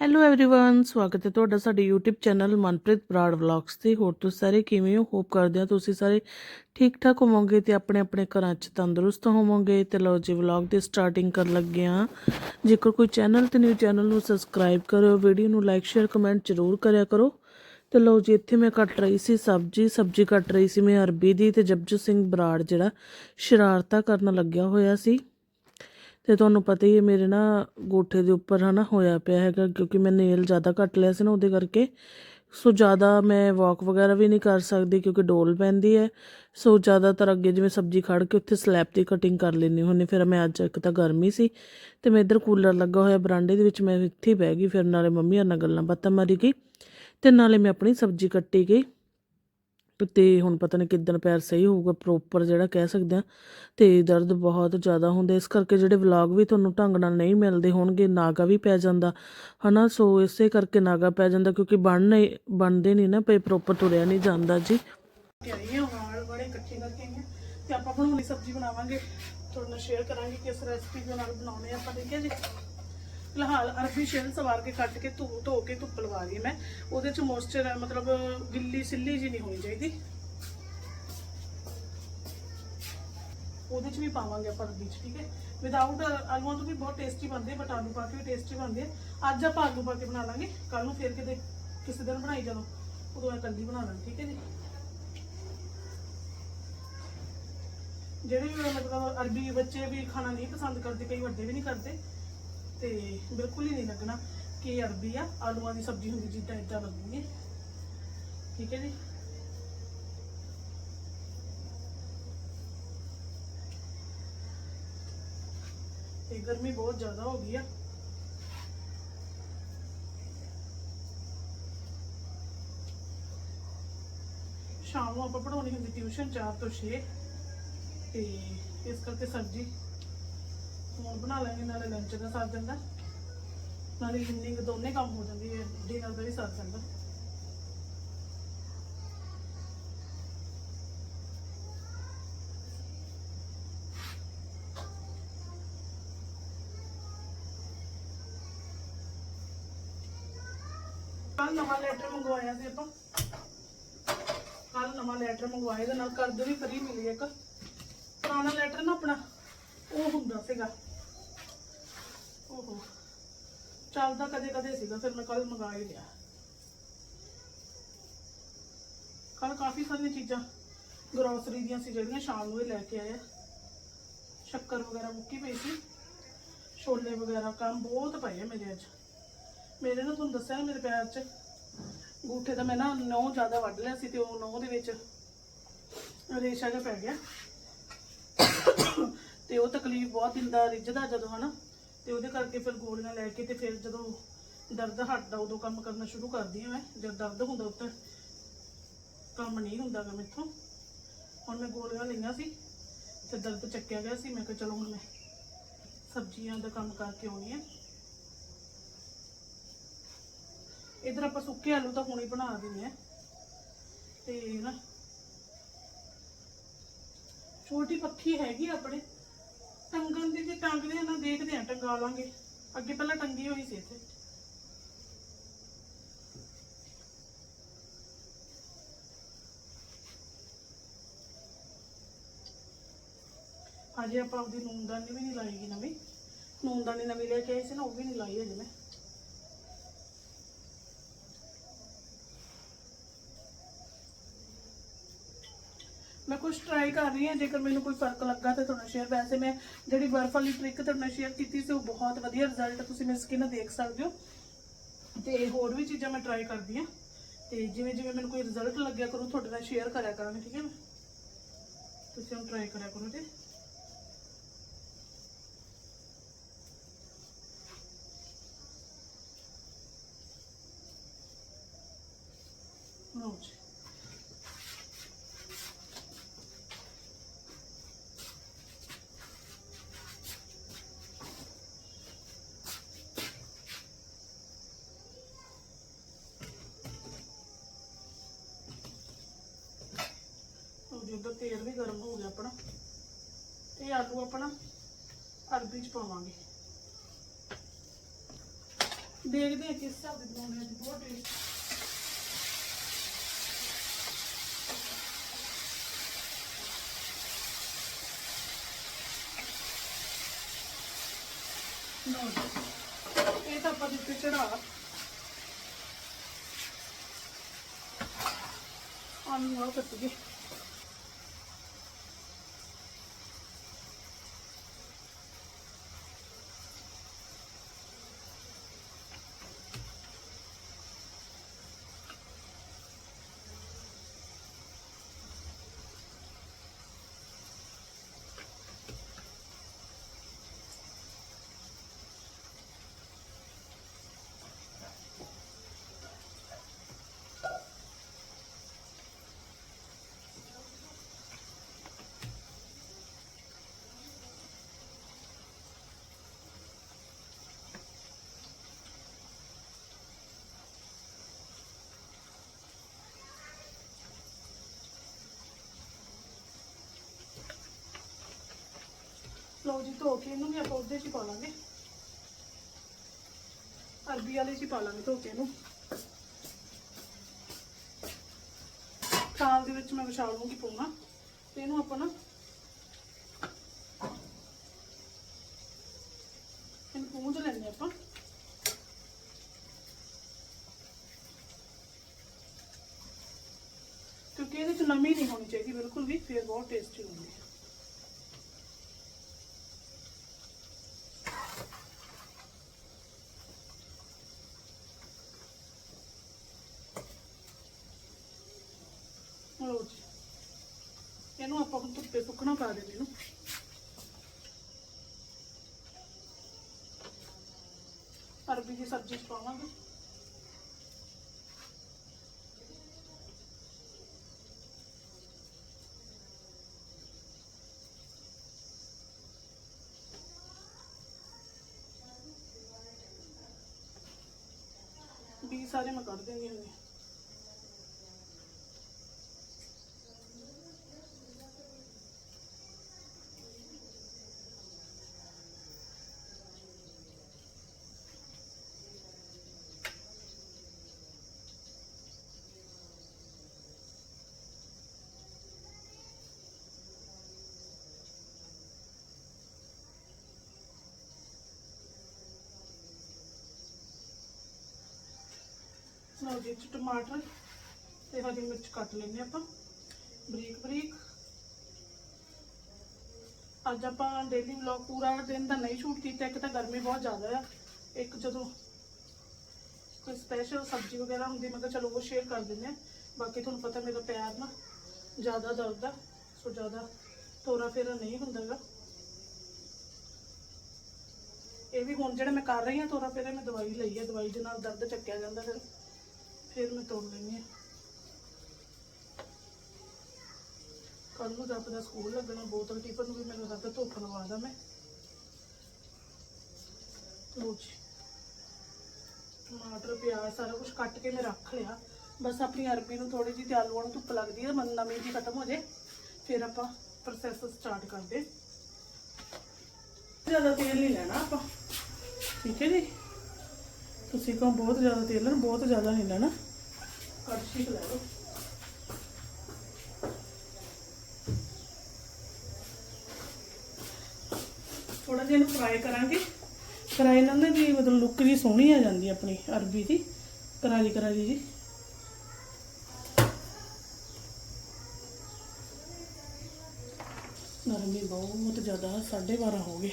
Hello everyone ਸਵਾਗਤ ਹੈ ਤੁਹਾਡਾ ਸਾਡੇ YouTube channel Manpreet Brar vlogs ਤੇ ਹੋਰ ਤੁਸੀਂ ਸਾਰੇ ਕਿਵੇਂ ਹੋ ਹੋਪ ਕਰਦੇ ਹਾਂ ਤੁਸੀਂ ਸਾਰੇ ਠੀਕ ਠਾਕ ਹੋਵੋਗੇ ਤੇ ਆਪਣੇ ਆਪਣੇ ਘਰਾਂ 'ਚ ਤੰਦਰੁਸਤ ਹੋਵੋਗੇ ਤੇ ਲਓ ਜੀ ਵਲੌਗ ਦੀ ਸਟਾਰਟਿੰਗ ਕਰਨ ਲੱਗੇ ਹਾਂ ਜੇਕਰ ਕੋਈ ਚੈਨਲ ਤੇ ਨਿਊ ਚੈਨਲ ਨੂੰ ਸਬਸਕ੍ਰਾਈਬ ਕਰਿਓ ਵੀਡੀਓ ਨੂੰ ਲਾਈਕ ਸ਼ੇਅਰ ਕਮੈਂਟ ਜ਼ਰੂਰ ਕਰਿਆ ਕਰੋ ਤੇ ਲਓ ਜੀ ਇੱਥੇ ਮੈਂ ਕੱਟ ਰਹੀ ਸੀ ਸਬਜ਼ੀ ਸਬਜ਼ੀ ਕੱਟ ਰਹੀ ਸੀ ਮੈਂ ਅਰਬੀ ਦੀ ਤੇ ਜਪਜੀਤ ਸਿੰਘ ਬਰਾੜ ਜਿਹੜਾ ਸ਼ਰਾਰਤਾਂ ਕਰਨ ਲੱਗਿਆ ਹੋਇਆ ਸੀ ਤੇ ਤੁਹਾਨੂੰ ਪਤਾ ਹੀ ਹੈ ਮੇਰੇ ਨਾ ਗੋਠੇ ਦੇ ਉੱਪਰ ਹਨਾ ਹੋਇਆ ਪਿਆ ਹੈਗਾ, ਕਿਉਂਕਿ ਮੈਂ ਨੇਲ ਜ਼ਿਆਦਾ ਕੱਟ ਲਿਆ ਸੀ ਨਾ ਉਹਦੇ ਕਰਕੇ। ਸੋ ਜ਼ਿਆਦਾ ਮੈਂ ਵਾਕ ਵਗੈਰਾ ਵੀ ਨਹੀਂ ਕਰ ਸਕਦੀ ਕਿਉਂਕਿ ਡੋਲ ਪੈਂਦੀ ਹੈ। ਸੋ ਜ਼ਿਆਦਾਤਰ ਅੱਗੇ ਜਿਵੇਂ ਸਬਜ਼ੀ ਖੜ ਕੇ ਉੱਥੇ ਸਲੈਬ ਦੀ ਕਟਿੰਗ ਕਰ ਲੈਂਦੀ ਹੁੰਦੀ, ਫਿਰ ਮੈਂ ਅੱਜ ਇੱਕ ਤਾਂ ਗਰਮੀ ਸੀ ਤੇ ਮੈਂ ਇੱਧਰ ਕੂਲਰ ਲੱਗਾ ਹੋਇਆ ਬਰਾਂਡੇ ਦੇ ਵਿੱਚ ਮੈਂ ਇੱਥੇ ਹੀ ਬਹਿ ਗਈ, ਫਿਰ ਨਾਲੇ ਮੰਮੀ ਨਾਲ ਗੱਲਾਂ ਬਾਤਾਂ ਮਾਰੀ ਗਈ ਤੇ ਨਾਲੇ ਮੈਂ ਆਪਣੀ ਸਬਜ਼ੀ ਕੱਟੀ ਗਈ। ਤੇ ਹੁਣ ਪਤਾ ਨਹੀਂ ਕਿੱਦਣ ਪੈਰ ਸਹੀ ਹੋਊਗਾ ਪ੍ਰੋਪਰ ਜਿਹੜਾ ਕਹਿ ਸਕਦੇ ਆ ਤੇ ਦਰਦ ਬਹੁਤ ਜ਼ਿਆਦਾ ਹੁੰਦਾ। ਇਸ ਕਰਕੇ ਜਿਹੜੇ ਵਲੌਗ ਵੀ ਤੁਹਾਨੂੰ ਢੰਗ ਨਾਲ ਨਹੀਂ ਮਿਲਦੇ ਹੋਣਗੇ, ਨਾਗਾ ਵੀ ਪੈ ਜਾਂਦਾ। ਹਨਾ, ਸੋ ਇਸੇ ਕਰਕੇ ਨਾਗਾ ਪੈ ਜਾਂਦਾ, ਕਿਉਂਕਿ ਬਣ ਨਹੀਂ, ਬਣਦੇ ਨਹੀਂ ਨਾ, ਪਏ ਪ੍ਰੋਪਰ ਤੁਰਿਆ ਨਹੀਂ ਜਾਂਦਾ ਜੀ। ਕੇ ਆਈ ਬੜੇ ਇਕੱਠੇ ਕਰਕੇ ਆਈ ਤੇ ਆਪਾਂ ਬਣਾਉਣੀ ਸਬਜ਼ੀ ਬਣਾਵਾਂਗੇ। ਤੁਹਾਡੇ ਨਾਲ ਸ਼ੇਅਰ ਕਰਾਂਗੇ ਕਿਸ ਰੈਸਪੀ ਦੇ ਨਾਲ ਬਣਾਉਣੇ ਆਪਾਂ, ਠੀਕ ਹੈ ਜੀ? ਫਿਲਹਾਲ ਅਰਬੀ ਛਿੱਲ ਸਵਾਰ ਕੇ ਕੱਟ ਕੇ ਧੋ ਧੋ ਕੇ ਧੁੱਪ ਲਵਾ ਰਹੀ ਮੈਂ। ਉਹਦੇ ਚ ਮੋਇਸਚਰ ਮਤਲਬ ਗਿੱਲੀ ਸਿੱਲੀ ਜੀ ਨਹੀਂ ਹੋਣੀ ਚਾਹੀਦੀ। ਉਹਦੇ ਚ ਵੀ ਪਾਵਾਂਗੇ ਆਪਾਂ ਅਰਬੀ ਚ, ਠੀਕ ਹੈ? ਵਿਦਆਊਟ ਆਲੂਆਂ ਤੋਂ ਵੀ ਬਹੁਤ ਟੇਸਟੀ ਬਣਦੇ ਬਟ ਆਲੂ ਪਾ ਕੇ ਵੀ ਟੇਸਟੀ ਬਣਦੇ ਆ। ਅੱਜ ਆਪਾਂ ਆਲੂ ਪਾ ਕੇ ਬਣਾ ਲਾਂਗੇ ਕੱਲ ਨੂੰ ਫੇਰ ਕਿਤੇ ਕਿਸੇ ਦਿਨ ਬਣਾਈ ਜਦੋਂ ਉਦੋਂ ਮੈਂ ਕੱਲੀ ਬਣਾ ਲਾਂਗੀ, ਠੀਕ ਹੈ ਜੀ? ਜਿਹੜੇ ਵੀ ਮਤਲਬ ਅਰਬੀ ਬੱਚੇ ਵੀ ਖਾਣਾ ਨਹੀਂ ਪਸੰਦ ਕਰਦੇ, ਕਈ ਵੱਡੇ ਵੀ ਨਹੀਂ ਕਰਦੇ ਤੇ ਬਿਲਕੁਲ ਹੀ ਨਹੀਂ ਲੱਗਣਾ ਕਿ ਅਰਬੀ ਆ, ਆਲੂਆਂ ਦੀ ਸਬਜ਼ੀ ਹੁੰਦੀ ਜਿੱਦਾਂ ਇਦਾਂ ਲੱਗੂਗੀ। ਠੀਕ ਹੈ ਜੀ? ਤੇ ਗਰਮੀ ਬਹੁਤ ਜ਼ਿਆਦਾ ਹੋ ਗਈ ਆ। ਸ਼ਾਮ ਨੂੰ ਆਪਾਂ ਪੜਾਉਣੀ ਹੁੰਦੀ ਟਿਊਸ਼ਨ 4 ਤੋਂ 6 ਤੇ ਇਸ ਕਰਕੇ ਸਬਜ਼ੀ ਫੋਨ ਬਣਾ ਲਾਂਗੇ, ਨਾਲੇ ਲੰਚ ਦਾ ਸਰ ਜਾਂਦਾ। ਨਾਲੇ ਇਵਨਿੰਗ ਦੋਨੇ ਕੰਮ ਹੋ ਜਾਂਦੀ ਹੈ ਡਿਨਰ ਦਾ ਵੀ ਸਰ ਜਾਂਦਾ। ਕੱਲ ਨਵਾਂ ਲੈਟਰ ਮੰਗਵਾਇਆ ਸੀ ਆਪਾਂ। ਕੱਲ ਨਵਾਂ ਲੈਟਰ ਮੰਗਵਾਇਆ ਦੇ ਨਾਲ ਕਰਦ ਵੀ ਫਰੀ ਮਿਲੀ ਇੱਕ। ਪੁਰਾਣਾ ਲੈਟਰ ਨਾ ਆਪਣਾ, ਉਹ ਹੁੰਦਾ ਸੀਗਾ। ਓਹੋ। ਚੱਲਦਾ ਕਦੇ ਕਦੇ ਸੀਗਾ, ਫਿਰ ਮੈਂ ਕੱਲ ਮੰਗਾ ਹੀ ਲਿਆ। ਕੱਲ ਕਾਫੀ ਸਾਰੀਆਂ ਚੀਜ਼ਾਂ ਗਰੋਸਰੀ ਦੀਆਂ ਸੀ ਜਿਹੜੀਆਂ ਸ਼ਾਮ ਨੂੰ ਹੀ ਲੈ ਕੇ ਆਏ ਸ਼ੱਕਰ ਵਗੈਰਾ ਮੁੱਕੀ ਪਈ ਸੀ। ਛੋਲੇ ਵਗੈਰਾ ਕੰਮ ਬਹੁਤ ਪਏ ਮੇਰੇ ਅੱਜ। ਮੇਰੇ ਨਾ ਤੁਹਾਨੂੰ ਦੱਸਿਆ ਨਾ ਮੇਰੇ ਪੈਰ 'ਚ ਗੂਠੇ ਦਾ ਮੈਂ ਨਾ ਨੌ ਜ਼ਿਆਦਾ ਵੱਢ ਲਿਆ ਸੀ ਤੇ ਉਹ ਨੌ ਦੇ ਵਿੱਚ ਰੇਸ਼ਾ ਜਿਹਾ ਪੈ ਗਿਆ। ਤੇ ਉਹ ਤਕਲੀਫ ਬਹੁਤ ਦਿੰਦਾ ਰਿੱਝਦਾ ਜਦੋਂ ਹਨਾ। ਤੇ ਉਹਦੇ ਕਰਕੇ ਫਿਰ ਗੋਲੀਆਂ ਲੈ ਕੇ ਤੇ ਫਿਰ ਜਦੋਂ ਦਰਦ ਹਟਦਾ, ਉਦੋਂ ਕੰਮ ਕਰਨਾ ਸ਼ੁਰੂ ਕਰਦੀ ਹਾਂ ਮੈਂ। ਜਦ ਦਰਦ ਹੁੰਦਾ ਉੱਤੇ, ਕੰਮ ਨਹੀਂ ਹੁੰਦਾ ਗਾ ਮੈਥੋਂ। ਹੁਣ ਮੈਂ ਗੋਲੀਆਂ ਲਈਆਂ ਸੀ ਤੇ ਦਰਦ ਚੱਕਿਆ ਗਿਆ ਸੀ। ਮੈਂ ਕਿਹਾ ਚਲੋ ਹੁਣ ਮੈਂ ਸਬਜ਼ੀਆਂ ਦਾ ਕੰਮ ਕਰਕੇ ਆਉਣੀ ਆ ਇਧਰ ਆਪਾਂ ਸੁੱਕੇ ਆਲੂ ਤਾਂ ਹੁਣੇ ਬਣਾ ਦਿੰਦੇ ਆ ਤੇ ਨਾ, ਛੋਟੀ ਪੱਖੀ ਹੈਗੀ ਆਪਣੇ। ਟੰਗਣ ਦੀ ਜੇ ਟੰਗਦੇ ਆ ਨਾ, ਦੇਖਦੇ ਆ, ਟੰਗਾ ਲਾਂਗੇ। ਅੱਗੇ ਪਹਿਲਾਂ ਟੰਗੀ ਹੋਈ ਸੀ ਇੱਥੇ। ਅਜੇ ਆਪਾਂ ਆਪਦੀ ਨੂਨਦਾਨੀ ਵੀ ਨਹੀਂ ਲਾਈਗੀ ਨਵੀਂ। ਨੂਨਦਾਨੀ ਨਵੀਂ ਲੈ ਕੇ ਆਈ ਸੀ ਨਾ, ਉਹ ਵੀ ਨਹੀਂ ਲਾਈ ਅਜੇ ਮੈਂ। ਮੈਂ ਕੁਝ ਟਰਾਈ ਕਰ ਰਹੀ ਹਾਂ, ਜੇਕਰ ਮੈਨੂੰ ਕੋਈ ਫ਼ਰਕ ਲੱਗਾ ਤਾਂ ਤੁਹਾਨੂੰ ਸ਼ੇਅਰ ਵੈਸੇ ਮੈਂ ਜਿਹੜੀ ਬਰਫ ਵਾਲੀ ਟ੍ਰਿਕ ਤੁਹਾਡੇ ਨਾਲ ਸ਼ੇਅਰ ਕੀਤੀ ਸੀ, ਉਹ ਬਹੁਤ ਵਧੀਆ ਰਿਜ਼ਲਟ ਤੁਸੀਂ ਮੇਰੀ ਸਕਿਨ ਦੇਖ ਸਕਦੇ ਹੋ। ਤੇ ਹੋਰ ਵੀ ਚੀਜ਼ਾਂ ਮੈਂ ਟਰਾਈ ਕਰਦੀ ਹਾਂ। ਤੇ ਜਿਵੇਂ ਜਿਵੇਂ ਮੈਨੂੰ ਕੋਈ ਰਿਜ਼ਲਟ ਲੱਗਿਆ ਕਰੂ, ਤੁਹਾਡੇ ਨਾਲ ਸ਼ੇਅਰ ਕਰਿਆ ਕਰਾਂਗੇ, ਠੀਕ ਹੈ ਨਾ? ਤੁਸੀਂ ਹੁਣ ਟਰਾਈ ਕਰਿਆ ਕਰੋ ਜੀ। ਲਓ ਜੀ ਉਹ ਜੀ ਉੱਧਰ ਤੇਲ ਵੀ ਗਰਮ ਹੋ ਗਿਆ ਆਪਣਾ। ਇਹ ਆਲੂ ਆਪਣਾ ਅਰਬੀ ਚ ਪਾਵਾਂਗੇ। ਦੇਖਦੇ ਆ ਕਿਸ ਹਿਸਾਬ ਦੇ ਬਣਾਉਣੇ ਆ ਬਹੁਤ ਟੇਸਟ ਇਹ ਤਾਂ ਆਪਾਂ ਜਿੱਤੇ ਚੜਾ। ਆਲੂ ਆ ਕੱਟ ਗਏ। ਲਓ ਜੀ, ਧੋ ਕੇ ਇਹਨੂੰ ਵੀ ਆਪਾਂ ਉਹਦੇ 'ਚ ਹੀ ਪਾ ਲਾਂਗੇ। ਅਰਬੀ ਵਾਲੇ 'ਚ ਹੀ ਪਾ ਲਾਂਗੇ ਧੋ ਕੇ ਇਹਨੂੰ। ਥਾਲ ਦੇ ਵਿੱਚ ਮੈਂ ਵਿਛਾ ਲੂੰਗੀ ਪਾਉਣਾ ਤੇ ਇਹਨੂੰ ਆਪਾਂ ਨਾ ਇਹਨੂੰ ਪੂੰਝ ਲੈਣੇ ਆਪਾਂ। ਕਿਉਂਕਿ ਇਹਦੇ 'ਚ ਨਮੀ ਨਹੀਂ ਹੋਣੀ ਚਾਹੀਦੀ, ਬਿਲਕੁਲ ਵੀ, ਫਿਰ ਬਹੁਤ ਟੇਸਟੀ ਹੁੰਦੀ ਹੈ ਲਓ ਜੀ ਇਹਨੂੰ ਆਪਾਂ ਹੁਣ ਧੁੱਪੇ ਸੁੱਕਣਾ ਪਾ ਅਰਬੀ ਦੀ ਸਬਜ਼ੀ ਚ ਪਾਵਾਂਗੇ। ਵੀ ਸਾਰੇ ਮੈਂ ਕੱਢ ਦਿੰਦੀ ਹੁੰਦੀ ਲਓ ਜੀ 'ਚ ਟਮਾਟਰ ਤੇ ਹਰੀ ਮਿਰਚ ਕੱਟ ਲੈਣੇ ਆਪਾਂ। ਬਰੀਕ ਬਰੀਕ। ਅੱਜ ਆਪਾਂ ਡੇਲੀ ਵਲੌਗ ਪੂਰਾ ਦਿਨ ਦਾ ਨਹੀਂ ਸ਼ੂਟ ਕੀਤਾ, ਇੱਕ ਤਾਂ ਗਰਮੀ ਬਹੁਤ ਜ਼ਿਆਦਾ ਆ। ਇੱਕ ਜਦੋਂ ਕੋਈ ਸਪੈਸ਼ਲ ਸਬਜ਼ੀ ਵਗੈਰਾ ਹੁੰਦੀ, ਮੈਂ ਕਿਹਾ ਚਲੋ ਉਹ ਸ਼ੇਅਰ ਕਰ ਦਿੰਦੇ ਆ ਬਾਕੀ ਤੁਹਾਨੂੰ ਪਤਾ ਮੇਰਾ ਪੈਰ ਨਾ ਜ਼ਿਆਦਾ ਦਰਦ ਆ ਸੋ ਜ਼ਿਆਦਾ ਤੋਰਾ ਫੇਰਾ ਨਹੀਂ ਹੁੰਦਾਗਾ ਇਹ ਵੀ ਹੁਣ ਜਿਹੜਾ ਮੈਂ ਕਰ ਰਹੀ ਹਾਂ ਤੋਰਾ ਫੇਰਾ, ਮੈਂ ਦਵਾਈ ਲਈ ਹੈ ਦਵਾਈ ਦੇ ਨਾਲ ਦਰਦ ਚੱਕਿਆ ਜਾਂਦਾ ਫਿਰ। ਫਿਰ ਮੈਂ ਤੋੜ ਲੈਂਦੀ ਹਾਂ। ਕੱਲ ਨੂੰ ਜਦ ਦਾ ਸਕੂਲ ਲੱਗਣਾ, ਬੋਤਲ ਟਿਫਨ ਨੂੰ ਵੀ ਮੈਨੂੰ ਲੱਗਦਾ ਧੁੱਪ ਲਵਾ ਦਾਂ ਮੈਂ। ਲਓ ਜੀ ਟਮਾਟਰ, ਪਿਆਜ਼, ਸਾਰਾ ਕੁਝ ਕੱਟ ਕੇ ਮੈਂ ਰੱਖ ਲਿਆ। ਬਸ ਆਪਣੀ ਅਰਬੀ ਨੂੰ ਥੋੜੀ ਜਿਹੀ ਤੇ ਆਲੂਆਂ ਨੂੰ ਧੁੱਪ ਲੱਗਦੀ ਹੈ ਮਨ ਨਮੀ ਜੀ ਖਤਮ ਹੋ ਜੇ, ਫਿਰ ਆਪਾਂ ਪ੍ਰੋਸੈਸ ਸਟਾਰਟ ਕਰਦੇ। ਜ਼ਿਆਦਾ ਤੇਲ ਨਹੀਂ ਲੈਣਾ ਆਪਾਂ। ਠੀਕ ਹੈ ਜੀ? ਤੁਸੀਂ ਕਹੋ, ਬਹੁਤ ਜ਼ਿਆਦਾ ਤੇਲ ਲੈਣਾ, ਬਹੁਤ ਜ਼ਿਆਦਾ ਨਹੀਂ ਲੈਣਾ। ਕੜਛੀ ਲੈ ਲਓ। ਥੋੜਾ ਜਿਹਾ ਇਹਨੂੰ ਫਰਾਈ ਕਰਾਂਗੇ। ਫਰਾਈ ਨਾਲ ਨਾ ਜੀ ਮਤਲਬ ਲੁੱਕ ਜੀ ਸੋਹਣੀ ਆ ਜਾਂਦੀ ਆਪਣੀ ਅਰਬੀ ਦੀ। ਕਰਾਰੀ ਕਰਾਰੀ ਜੀ। ਨਰਮੀ ਬਹੁਤ ਜ਼ਿਆਦਾ 12:30 ਹੋ ਗਏ।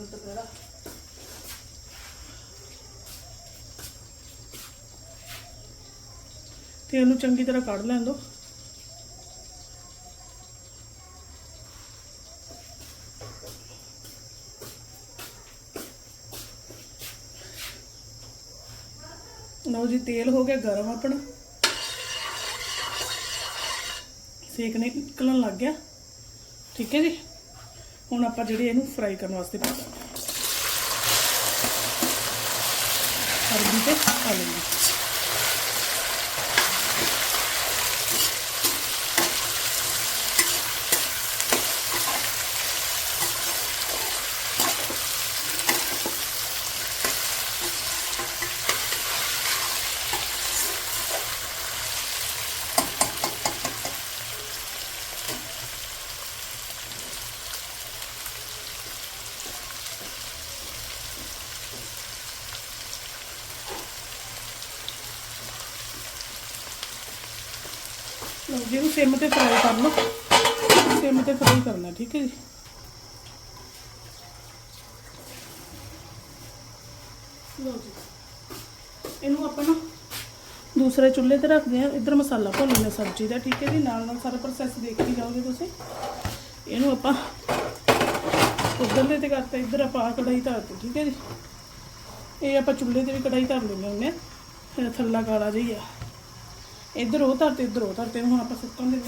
ਦੁਪਹਿਰਾ। ਤੇ ਇਹਨੂੰ ਚੰਗੀ ਤਰ੍ਹਾਂ ਕੱਢ ਲੈਣ ਦੋ। ਲਓ ਜੀ, ਤੇਲ ਹੋ ਗਿਆ ਗਰਮ ਆਪਣਾ। ਸੇਕ ਨੇ ਨਿਕਲਣ ਲੱਗ ਗਿਆ। ਠੀਕ ਹੈ ਜੀ? ਹੁਣ ਆਪਾਂ ਜਿਹੜੇ ਇਹਨੂੰ ਫਰਾਈ ਕਰਨ ਵਾਸਤੇ ਪਾ ਦਾਂਗੇ। ਅਰਬੀ ਤੇ ਆਲੂ ਨੂੰ। ਸਿਮ ਤੇ ਫਰਾਈ ਕਰ ਲਓ ਸਿਮ ਤੇ ਫਰਾਈ ਕਰਨਾ, ਠੀਕ ਹੈ ਜੀ। ਲਓ ਜੀ। ਇਹਨੂੰ ਆਪਾਂ ਨਾ ਦੂਸਰੇ ਚੁੱਲ੍ਹੇ ਤੇ ਰੱਖਦੇ ਆ ਇੱਧਰ ਮਸਾਲਾ ਭੁੰਨ ਲੈਣਾ ਸਬਜ਼ੀ ਦਾ, ਠੀਕ ਹੈ ਜੀ। ਨਾਲ ਨਾਲ ਸਾਰਾ ਪ੍ਰੋਸੈਸ ਦੇਖੀ ਜਾਓਗੇ ਤੁਸੀਂ। ਇਹਨੂੰ ਆਪਾਂ ਉਧਰਲੇ ਤੇ ਕਰਤਾ, ਇੱਧਰ ਆਪਾਂ ਆਹ ਕੜਾਈ ਧਰਤੀ, ਠੀਕ ਹੈ ਜੀ। ਇਹ ਆਪਾਂ ਚੁੱਲ੍ਹੇ ਤੇ ਵੀ ਕੜਾਈ ਧਰ ਲੈਂਦੇ ਹੁੰਦੇ ਆ ਫਿਰ ਥੱਲਾ ਕਾਲਾ ਜਿਹਾ ਇੱਧਰ ਉਹ ਧਰਤੇ ਇੱਧਰ ਉਹ ਧਰਤੇ, ਹੁਣ ਆਪਾਂ ਸੁੱਕਣ ਦੇ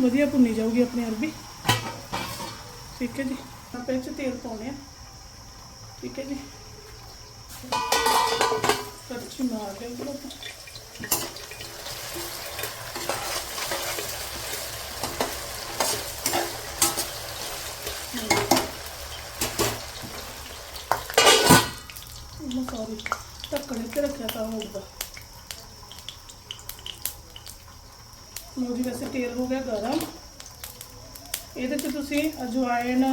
ਵਧੀਆ ਭੁੰਨੀ ਜਾਊਗੀ ਆਪਣੀ ਅਰਬੀ। ਠੀਕ ਹੈ ਜੀ। ਆਪਾਂ ਇਹ 'ਚ ਤੇਲ ਪਾਉਣੇ ਆ। ਠੀਕ ਹੈ ਜੀ। ਕੜਛੀ ਮਾਰ ਕੇ ਇੱਧਰ ਆਪਾਂ ਮੈਂ ਸੌਰੀ ਢੱਕਣ ਇੱਥੇ ਰੱਖਿਆ ਤਾਂ ਹੋਊਗਾ ਲਓ ਜੀ ਵੈਸੇ ਤੇਲ ਹੋ ਗਿਆ ਗਰਮ। ਇਹਦੇ 'ਚ ਤੁਸੀਂ ਅਜਵਾਇਣ,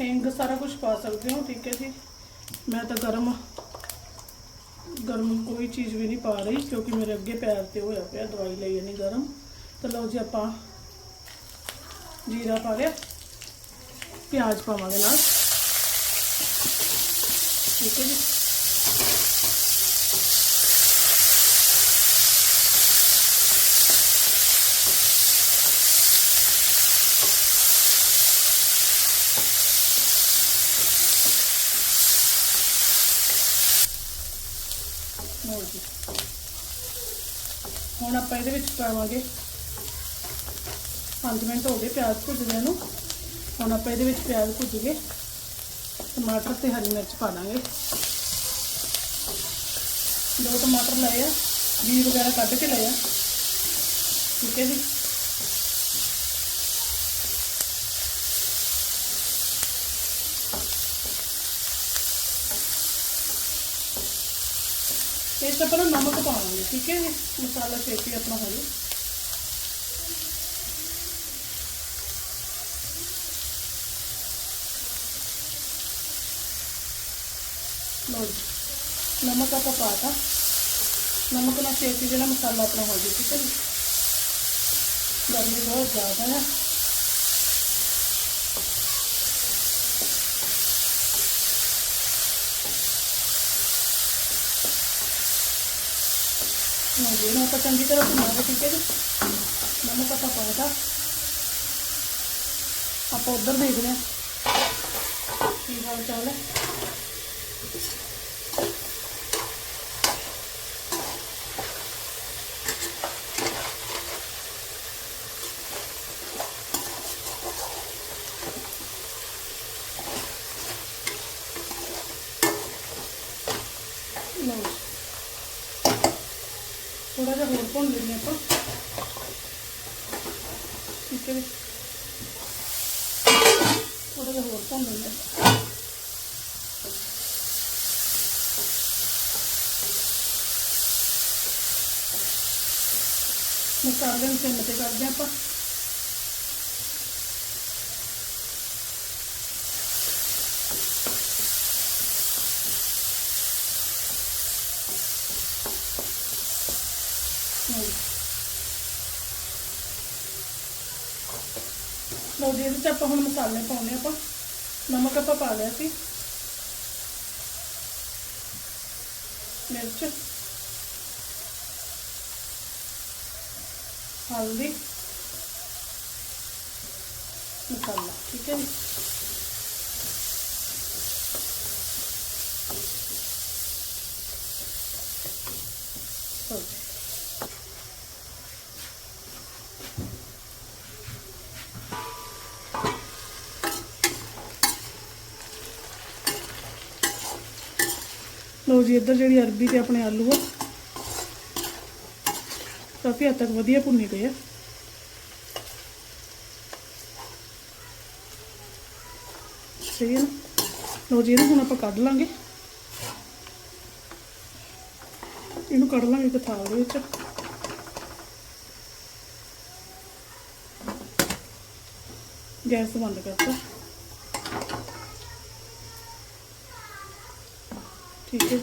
ਹਿੰਗ ਸਾਰਾ ਕੁਝ ਪਾ ਸਕਦੇ ਹੋ, ਠੀਕ ਹੈ ਜੀ। ਮੈਂ ਤਾਂ ਗਰਮ ਗਰਮ ਕੋਈ ਚੀਜ਼ ਵੀ ਨਹੀਂ ਪਾ ਰਹੀ, ਕਿਉਂਕਿ ਮੇਰੇ ਅੱਗੇ ਪੈਰ ਤੇ ਹੋਇਆ ਪਿਆ, ਦਵਾਈ ਲਈ ਨਹੀਂ ਗਰਮ। ਤਾਂ ਲਓ ਜੀ ਆਪਾਂ ਜੀਰਾ ਪਾ ਲਿਆ। ਪਿਆਜ਼ ਪਾਵਾਂਗੇ ਨਾਲ। ਠੀਕ ਹੈ ਜੀ ਲਓ ਜੀ ਹੁਣ ਆਪਾਂ ਇਹਦੇ ਵਿੱਚ ਪਾਵਾਂਗੇ 5 ਮਿੰਟ ਹੋ ਗਏ ਪਿਆਜ਼ ਭੁੱਜਦੇ ਨੂੰ। ਹੁਣ ਆਪਾਂ ਇਹਦੇ ਵਿੱਚ ਪਿਆਜ਼ ਭੁੱਜ ਗਏ ਟਮਾਟਰ ਤੇ ਹਰੀ ਮਿਰਚ ਪਾ ਦਾਂਗੇ। ਦੋ ਟਮਾਟਰ ਲਏ ਆ। ਬੀ ਵਗੈਰਾ ਕੱਢ ਕੇ ਲਏ ਆ। ਠੀਕ ਹੈ ਜੀ? ਇਹ ਤਾਂ ਪਹਿਲਾਂ ਨਮਕ ਪਾਵਾਂਗੇ ਠੀਕ ਹੈ ਜੀ ਮਸਾਲਾ ਛੇਤੀ ਆਪਣਾ ਹੋ ਜਾਏ ਲਓ ਜੀ ਨਮਕ ਆਪਾਂ ਪਾਤਾ ਨਮਕ ਨਾਲ ਛੇਤੀ ਜਿਹੜਾ ਮਸਾਲਾ ਆਪਣਾ ਹੋ ਜਾਏ ਠੀਕ ਹੈ ਜੀ ਗਰਮੀ ਬਹੁਤ ਜ਼ਿਆਦਾ ਹੈ ਹਾਂਜੀ ਜੀ ਇਹਨੂੰ ਆਪਾਂ ਚੰਗੀ ਤਰ੍ਹਾਂ ਭੁੰਨਾਂਗੇ ਠੀਕ ਹੈ ਜੀ? ਮੈਨੂੰ ਪਤਾ ਪਾਉਂਦਾ ਆਪਾਂ ਉਧਰ ਦੇਖਦੇ ਹਾਂ ਕੀ ਹਾਲ ਚਾਲ ਹੈ ਲਓ ਜੀ। ਥੋੜਾ ਜਿਹਾ ਹੋਰ ਭੁੰਨ ਲੈਂਦੇ ਆਪਾਂ। ਠੀਕ ਹੈ ਜੀ। ਥੋੜਾ ਜਿਹਾ ਹੋਰ ਭੁੰਨ ਲੈਂਦੇ ਹਾਂ। ਮਸਾਲੇ ਨੂੰ ਸਿਮ ਤੇ ਕਰਦੇ ਹਾਂ ਆਪਾਂ ਲਓ ਜੀ। ਲਓ ਇਹਦੇ 'ਚ ਆਪਾਂ ਹੁਣ ਮਸਾਲੇ ਪਾਉਣੇ ਆਪਾਂ। ਨਮਕ ਆਪਾਂ ਪਾ ਲਿਆ ਸੀ। ਮਿਰਚ। ਹਲਦੀ। ਮਸਾਲਾ, ਠੀਕ ਹੈ ਜੀ ਲਓ ਜੀ ਲਓ ਜੀ, ਇੱਧਰ ਜਿਹੜੀ ਅਰਬੀ ਤੇ ਆਪਣੇ ਆਲੂ ਆ, ਕਾਫੀ ਹੱਦ ਤੱਕ ਵਧੀਆ ਭੁੰਨੇ ਗਏ ਆ। ਸਹੀ ਹੈ ਨਾ? ਜੀ, ਇਹਨੂੰ ਹੁਣ ਆਪਾਂ ਕੱਢ ਲਾਂਗੇ। ਇਹਨੂੰ ਕੱਢ ਲਾਂਗੇ ਇੱਕ ਥਾਲ ਦੇ ਵਿੱਚ। ਗੈਸ ਬੰਦ ਕਰਤਾ। ਠੀਕ ਹੈ।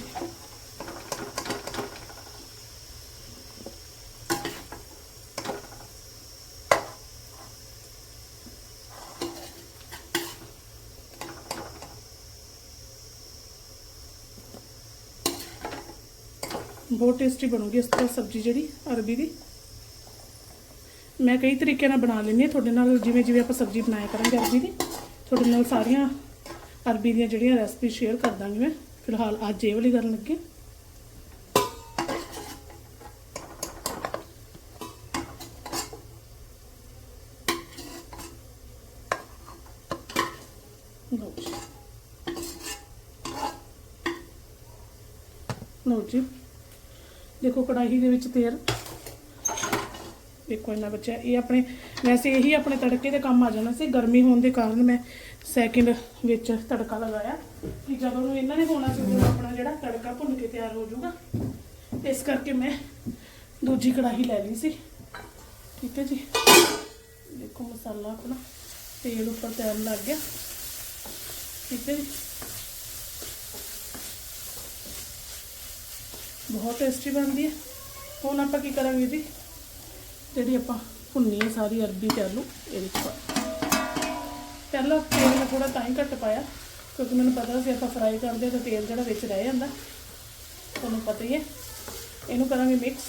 ਬਹੁਤ ਟੇਸਟੀ ਬਣੂਗੀ ਇਸ ਤਰ੍ਹਾਂ ਸਬਜ਼ੀ ਜਿਹੜੀ ਅਰਬੀ ਦੀ। ਮੈਂ ਕਈ ਤਰੀਕੇ ਨਾਲ ਬਣਾ ਲੈਂਦੀ ਹਾਂ ਤੁਹਾਡੇ ਨਾਲ, ਜਿਵੇਂ ਜਿਵੇਂ ਆਪਾਂ ਸਬਜ਼ੀ ਬਣਾਇਆ ਕਰਾਂਗੇ ਅਰਬੀ ਦੀ। ਤੁਹਾਡੇ ਨਾਲ ਸਾਰੀਆਂ ਅਰਬੀ ਦੀਆਂ ਜਿਹੜੀਆਂ ਰੈਸਪੀ ਸ਼ੇਅਰ ਕਰ ਦਾਂਗੀ ਮੈਂ। ਫਿਲਹਾਲ ਅੱਜ ਇਹ ਵਾਲੀ ਕਰਨ ਲੱਗੇ। ਲਓ ਜੀ। ਦੇਖੋ ਕੜਾਹੀ ਦੇ ਵਿੱਚ ਤੇਲ। ਦੇਖੋ ਇੰਨਾ ਬੱਚਾ ਇਹ ਆਪਣੇ, ਵੈਸੇ ਇਹੀ ਆਪਣੇ ਤੜਕੇ ਦੇ ਕੰਮ ਆ ਜਾਣਾ ਸੀ, ਗਰਮੀ ਹੋਣ ਦੇ ਕਾਰਨ ਮੈਂ ਸੈਕਿੰਡ ਵਿੱਚ ਤੜਕਾ ਲਗਾਇਆ। ਕਿ ਜਦੋਂ ਨੂੰ ਇਹਨਾਂ ਨੇ ਹੋਣਾ ਸੀ, ਉਦੋਂ ਆਪਣਾ ਜਿਹੜਾ ਤੜਕਾ ਭੁੰਨ ਕੇ ਤਿਆਰ ਹੋ ਜਾਊਗਾ। ਇਸ ਕਰਕੇ ਮੈਂ ਦੂਜੀ ਕੜਾਹੀ ਲੈ ਲਈ ਸੀ। ਠੀਕ ਹੈ ਜੀ? ਦੇਖੋ ਮਸਾਲਾ ਆਪਣਾ ਤੇਲ ਉੱਪਰ ਤੈਰਨ ਲੱਗ ਗਿਆ। ਠੀਕ ਹੈ ਜੀ? ਬਹੁਤ ਟੇਸਟੀ ਬਣਦੀ ਹੈ। ਹੁਣ ਆਪਾਂ ਕੀ ਕਰਾਂਗੇ ਜੀ? ਜਿਹੜੀ ਆਪਾਂ ਭੁੰਨੀ ਹੈ ਸਾਰੀ ਅਰਬੀ ਤੇ ਆਲੂ, ਇਹਦੇ 'ਚ ਪਾ ਪਹਿਲਾਂ ਤੇਲ ਮੈਂ ਥੋੜਾ ਤਾਂ ਹੀ ਘੱਟ ਪਾਇਆ, ਕਿਉਂਕਿ ਮੈਨੂੰ ਪਤਾ ਸੀ ਆਪਾਂ ਫਰਾਈ ਕਰਦੇ ਤਾਂ ਤੇਲ ਜਿਹੜਾ ਵਿੱਚ ਰਹਿ ਜਾਂਦਾ। ਤੁਹਾਨੂੰ ਪਤਾ ਹੀ ਹੈ। ਇਹਨੂੰ ਕਰਾਂਗੇ ਮਿਕਸ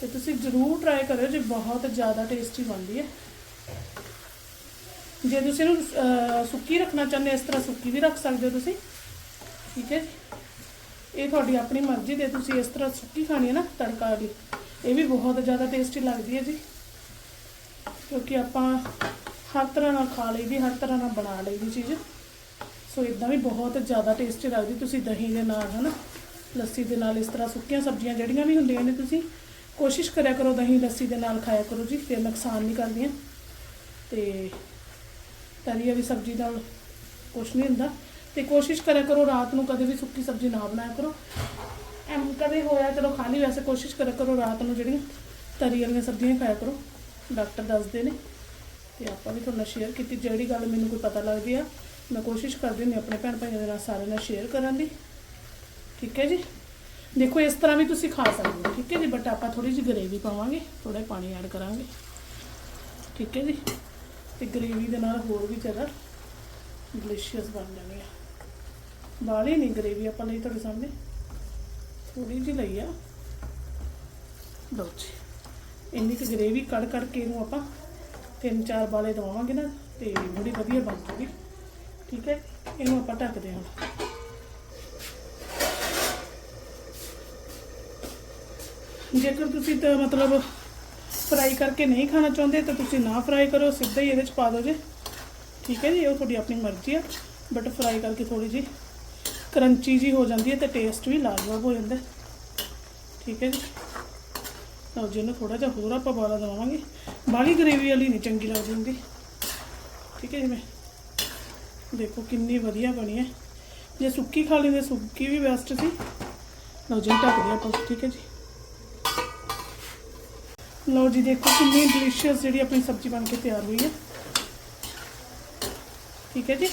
ਤੇ ਤੁਸੀਂ ਜ਼ਰੂਰ ਟਰਾਈ ਕਰਿਓ, ਜੇ ਬਹੁਤ ਜ਼ਿਆਦਾ ਟੇਸਟੀ ਬਣਦੀ ਹੈ। ਜੇ ਤੁਸੀਂ ਇਹਨੂੰ ਸੁੱਕੀ ਰੱਖਣਾ ਚਾਹੁੰਦੇ ਇਸ ਤਰ੍ਹਾਂ ਸੁੱਕੀ ਵੀ ਰੱਖ ਸਕਦੇ ਹੋ ਤੁਸੀਂ। ਠੀਕ ਹੈ ਇਹ ਤੁਹਾਡੀ ਆਪਣੀ ਮਰਜ਼ੀ ਦੇ ਤੁਸੀਂ ਇਸ ਤਰ੍ਹਾਂ ਸੁੱਕੀ ਖਾਣੀ ਹੈ ਨਾ, ਤੜਕਾ ਵਾਲੀ। ਇਹ ਵੀ ਬਹੁਤ ਜ਼ਿਆਦਾ ਟੇਸਟੀ ਲੱਗਦੀ ਹੈ ਜੀ। ਕਿਉਂਕਿ ਆਪਾਂ ਹਰ ਤਰ੍ਹਾਂ ਨਾਲ ਖਾ ਲਈਦੀ, ਹਰ ਤਰ੍ਹਾਂ ਨਾਲ ਬਣਾ ਲਈਦੀ ਚੀਜ਼। ਸੋ ਇਦਾਂ ਵੀ ਬਹੁਤ ਜ਼ਿਆਦਾ ਟੇਸਟੀ ਲੱਗਦੀ, ਤੁਸੀਂ ਦਹੀਂ ਦੇ ਨਾਲ, ਹਨਾ, ਲੱਸੀ ਦੇ ਨਾਲ ਇਸ ਤਰ੍ਹਾਂ ਸੁੱਕੀਆਂ ਸਬਜ਼ੀਆਂ ਜਿਹੜੀਆਂ ਵੀ ਹੁੰਦੀਆਂ ਨੇ ਤੁਸੀਂ, ਕੋਸ਼ਿਸ਼ ਕਰਿਆ ਕਰੋ ਦਹੀਂ, ਲੱਸੀ ਦੇ ਨਾਲ ਖਾਇਆ ਕਰੋ ਜੀ, ਫਿਰ ਨੁਕਸਾਨ ਨਹੀਂ ਕਰਦੀਆਂ। ਤੇ ਤਰੀ ਵਾਲੀ ਸਬਜ਼ੀ ਨਾਲ ਕੁਛ ਨਹੀਂ ਹੁੰਦਾ। ਤੇ ਕੋਸ਼ਿਸ਼ ਕਰਿਆ ਕਰੋ ਰਾਤ ਨੂੰ ਕਦੇ ਵੀ ਸੁੱਕੀ ਸਬਜ਼ੀ ਨਾ ਬਣਾਇਆ ਕਰੋ। ਐਮ ਕਦੇ ਹੋਇਆ, ਚਲੋ ਖਾ ਲਈ ਵੈਸੇ ਕੋਸ਼ਿਸ਼ ਕਰਿਆ ਕਰੋ ਰਾਤ ਨੂੰ ਜਿਹੜੀਆਂ ਤਰੀ ਵਾਲੀਆਂ ਸਬਜ਼ੀਆਂ ਹੀ ਖਾਇਆ ਕਰੋ। ਡਾਕਟਰ ਦੱਸਦੇ ਨੇ ਤੇ ਆਪਾਂ ਵੀ ਤੁਹਾਨੂੰ ਸ਼ੇਅਰ ਕੀਤੀ। ਜਿਹੜੀ ਗੱਲ ਮੈਨੂੰ ਕੋਈ ਪਤਾ ਲੱਗਦੀ ਆ ਮੈਂ ਕੋਸ਼ਿਸ਼ ਕਰਦੀ ਹਾਂ ਆਪਣੇ ਭੈਣ ਭਾਈਆਂ ਦੇ ਨਾਲ ਸਾਰਿਆਂ ਨਾਲ ਸ਼ੇਅਰ ਕਰਨ ਦੀ। ਠੀਕ ਹੈ ਜੀ? ਦੇਖੋ, ਇਸ ਤਰ੍ਹਾਂ ਵੀ ਤੁਸੀਂ ਖਾ ਸਕਦੇ ਹੋ, ਠੀਕ ਹੈ ਜੀ? ਬਟ ਆਪਾਂ ਥੋੜੀ ਜਿਹੀ ਗਰੇਵੀ ਪਾਵਾਂਗੇ ਥੋੜਾ ਪਾਣੀ ਐਡ ਕਰਾਂਗੇ। ਠੀਕ ਹੈ ਜੀ? ਤੇ ਗਰੇਵੀ ਦੇ ਨਾਲ ਹੋਰ ਵੀ ਜ਼ਿਆਦਾ ਡਿਲੀਸ਼ੀਅਸ ਬਣ ਜਾਣੀ ਆ ਬਾਹਲੀ ਨਹੀਂ ਗਰੇਵੀ ਆਪਾਂ ਲਈ ਤੁਹਾਡੇ ਸਾਹਮਣੇ। ਥੋੜੀ ਜਿਹੀ ਲਈ ਆ। ਲਓ ਜੀ। ਇੰਨੀ ਕੁ ਗਰੇਵੀ ਕੜ ਕੜ ਕੇ ਇਹਨੂੰ ਆਪਾਂ ਤਿੰਨ ਚਾਰ ਬਾਲੇ ਦਵਾਵਾਂਗੇ ਨਾ, ਤੇ ਬੜੀ ਵਧੀਆ ਬਣ ਜੂਗੀ। ਠੀਕ ਹੈ? ਇਹਨੂੰ ਆਪਾਂ ਢੱਕਦੇ ਹਾਂ। ਜੇਕਰ ਤੁਸੀਂ ਤਾਂ ਮਤਲਬ ਫਰਾਈ ਕਰਕੇ ਨਹੀਂ ਖਾਣਾ ਚਾਹੁੰਦੇ, ਤਾਂ ਤੁਸੀਂ ਨਾ ਫਰਾਈ ਕਰੋ, ਸਿੱਧਾ ਹੀ ਇਹਦੇ ਚ ਪਾ ਦਿਓ ਜੇ। ਠੀਕ ਹੈ ਜੀ? ਉਹ ਤੁਹਾਡੀ ਆਪਣੀ ਮਰਜ਼ੀ ਆ। ਬਟ ਫਰਾਈ ਕਰਕੇ ਥੋੜੀ ਜੀ ਕਰੰਚੀ ਜੀ ਹੋ ਜਾਂਦੀ ਹੈ ਤੇ ਟੇਸਟ ਵੀ ਲਾਜਵਾਬ ਹੋ ਜਾਂਦਾ ਠੀਕ ਹੈ ਜੀ। ਲਓ ਜੀ ਜਿਹਨੂੰ ਥੋੜਾ ਜਿਹਾ ਹੋਰ ਆਪਾਂ ਬਾਲਾ ਦਵਾਵਾਂਗੇ ਬਾਹਲੀ ਗਰੇਵੀ ਵਾਲੀ ਨਹੀਂ ਚੰਗੀ ਲੱਗਦੀ ਹੁੰਦੀ। ਠੀਕ ਹੈ ਜੀ ਮੈਂ। ਦੇਖੋ ਕਿੰਨੀ ਵਧੀਆ ਬਣੀ ਹੈ। ਜੇ ਸੁੱਕੀ ਖਾ ਲੈਂਦੇ ਸੁੱਕੀ ਵੀ ਬੈਸਟ ਸੀ। ਲਓ ਜੀ, ਢੱਕ ਦਿਓ ਆਪਾਂ, ਠੀਕ ਹੈ ਜੀ। ਲਓ ਜੀ, ਦੇਖੋ ਕਿੰਨੀ ਡਿਲੀਸ਼ੀਅਸ ਜਿਹੜੀ ਆਪਣੀ ਸਬਜ਼ੀ ਬਣ ਕੇ ਤਿਆਰ ਹੋਈ ਹੈ। ਠੀਕ ਹੈ ਜੀ।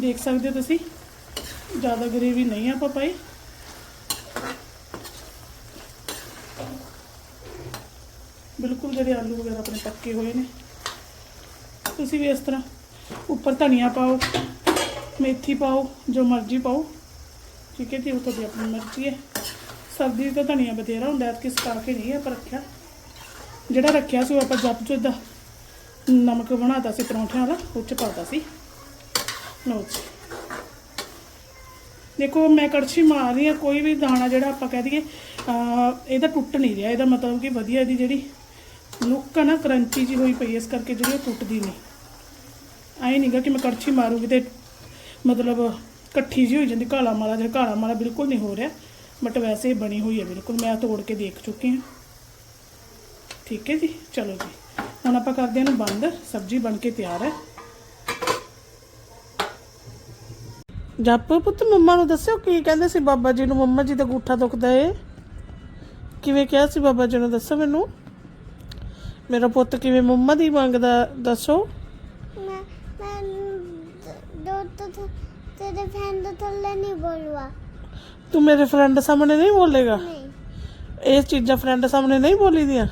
ਦੇਖ ਸਕਦੇ ਹੋ ਤੁਸੀਂ। ਜ਼ਿਆਦਾ ਗਰੇਵੀ ਨਹੀਂ ਆਪਾਂ ਪਾਈ। ਬਿਲਕੁਲ ਜਿਹੜੇ ਆਲੂ ਵਗੈਰਾ ਆਪਣੇ ਪੱਕੇ ਹੋਏ ਨੇ। ਤੁਸੀਂ ਵੀ ਇਸ ਤਰ੍ਹਾਂ ਉੱਪਰ ਧਨੀਆ ਪਾਓ, ਮੇਥੀ ਪਾਓ, ਜੋ ਮਰਜ਼ੀ ਪਾਓ। ਠੀਕ ਹੈ ਜੀ, ਉਹ ਤੁਹਾਡੀ ਆਪਣੀ ਮਰਜ਼ੀ ਹੈ। ਸਰਦੀ ਤਾਂ ਧਨੀਆ ਬਥੇਰਾ ਹੁੰਦਾ ਹੈ ਕਿ ਸੁਕਾ ਨਹੀਂ ਆਪਾਂ ਰੱਖਿਆ। ਜਿਹੜਾ ਰੱਖਿਆ ਸੀ ਉਹ ਆਪਾਂ ਜੱਪ ਚੁੱਦ ਦਾ ਨਮਕ ਬਣਾਤਾ ਸੀ ਪਰੌਂਠਿਆਂ ਵਾਲਾ ਉਹ ਚ ਪਾਤਾ ਸੀ। ਲਓ ਜੀ। ਦੇਖੋ, ਮੈਂ ਕੜਛੀ ਮਾਰ ਰਹੀ ਹਾਂ, ਕੋਈ ਵੀ ਦਾਣਾ ਜਿਹੜਾ ਆਪਾਂ ਕਹਿ ਦਈਏ ਇਹਦਾ ਟੁੱਟ ਨਹੀਂ ਰਿਹਾ। ਇਹਦਾ ਮਤਲਬ ਕਿ ਵਧੀਆ ਇਹਦੀ ਜਿਹੜੀ ਲੁੱਕ ਆ ਨਾ ਕਰੰਚੀ ਜੀ ਹੋਈ ਪਈ ਇਸ ਕਰਕੇ ਜਿਹੜੀ ਉਹ ਟੁੱਟਦੀ ਨਹੀਂ। ਐਂ ਨਹੀਂਗਾ ਕਿ ਮੈਂ ਕੜਛੀ ਮਾਰੂਗੀ ਤੇ ਮਤਲਬ ਇਕੱਠੀ ਜੀ ਹੋਈ ਜਾਂਦੀ, ਕਾਲਾ ਮਾਲਾ ਜਿਹੜਾ ਕਾਲਾ ਮਾਲਾ ਬਿਲਕੁਲ ਨਹੀਂ ਹੋ ਰਿਹਾ। ਬਟ ਵੈਸੇ ਹੀ ਬਣੀ ਹੋਈ ਹੈ ਬਿਲਕੁਲ, ਮੈਂ ਤੋੜ ਕੇ ਦੇਖ ਚੁੱਕੀ ਹਾਂ। ਠੀਕ ਹੈ ਜੀ, ਚਲੋ ਜੀ। ਹੁਣ ਆਪਾਂ ਕਰਦੇ ਹਾਂ ਇਹਨੂੰ ਬੰਦ, ਸਬਜ਼ੀ ਬਣ ਕੇ ਤਿਆਰ ਹੈ। ਜੱਪ ਪੁੱਤ ਮੰਮਾ ਨੂੰ ਦੱਸਿਓ ਕੀ ਕਹਿੰਦੇ ਸੀ ਬਾਬਾ ਜੀ ਨੂੰ? ਮੰਮਾ ਜੀ ਦਾ ਗੂਠਾ ਦੁਖਦਾ ਏ। ਕਿਵੇਂ ਕਿਹਾ ਸੀ ਬਾਬਾ ਜੀ ਨੂੰ? ਦੱਸੋ ਮੈਨੂੰ। ਮੇਰਾ ਪੁੱਤ ਕਿਵੇਂ ਮੰਮਾ ਦੀ ਮੰਗਦਾ ਦੱਸੋ। ਮੈਂ ਮੈਂ ਦੋ ਤੋਂ ਤੇਰੇ ਫੈਨ ਤੋਂ ਥੱਲੇ ਨਹੀਂ ਬੋਲਵਾ ਤੂੰ ਮੇਰੇ ਫਰੈਂਡ ਸਾਹਮਣੇ ਨਹੀਂ ਬੋਲੇਗਾ? ਨਹੀਂ। ਇਹ ਚੀਜ਼ਾਂ ਫਰੈਂਡ ਸਾਹਮਣੇ ਨਹੀਂ ਬੋਲੀ ਦੀਆਂ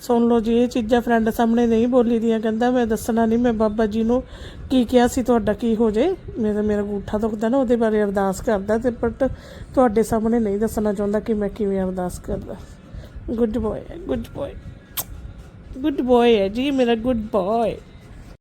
ਸੁਣ ਲਓ ਜੀ, ਇਹ ਚੀਜ਼ਾਂ ਫਰੈਂਡ ਸਾਹਮਣੇ ਨਹੀਂ ਬੋਲੀ ਦੀਆਂ, ਕਹਿੰਦਾ ਮੈਂ ਦੱਸਣਾ ਨਹੀਂ, ਮੈਂ ਬਾਬਾ ਜੀ ਨੂੰ ਕੀ ਕਿਹਾ ਸੀ, ਤੁਹਾਡਾ ਕੀ ਹੋ ਜੇ? ਮੇਰਾ ਮੇਰਾ ਗੂਠਾ ਦੁਖਦਾ ਨਾ, ਉਹਦੇ ਬਾਰੇ ਅਰਦਾਸ ਕਰਦਾ ਤੇ ਬਟ ਤੁਹਾਡੇ ਸਾਹਮਣੇ ਨਹੀਂ ਦੱਸਣਾ ਚਾਹੁੰਦਾ ਕਿ ਮੈਂ ਕਿਵੇਂ ਅਰਦਾਸ ਕਰਦਾ। Good boy good boy good boy ਹੈ ਜੀ, ਮੇਰਾ ਗੁੱਡ ਬੋਏ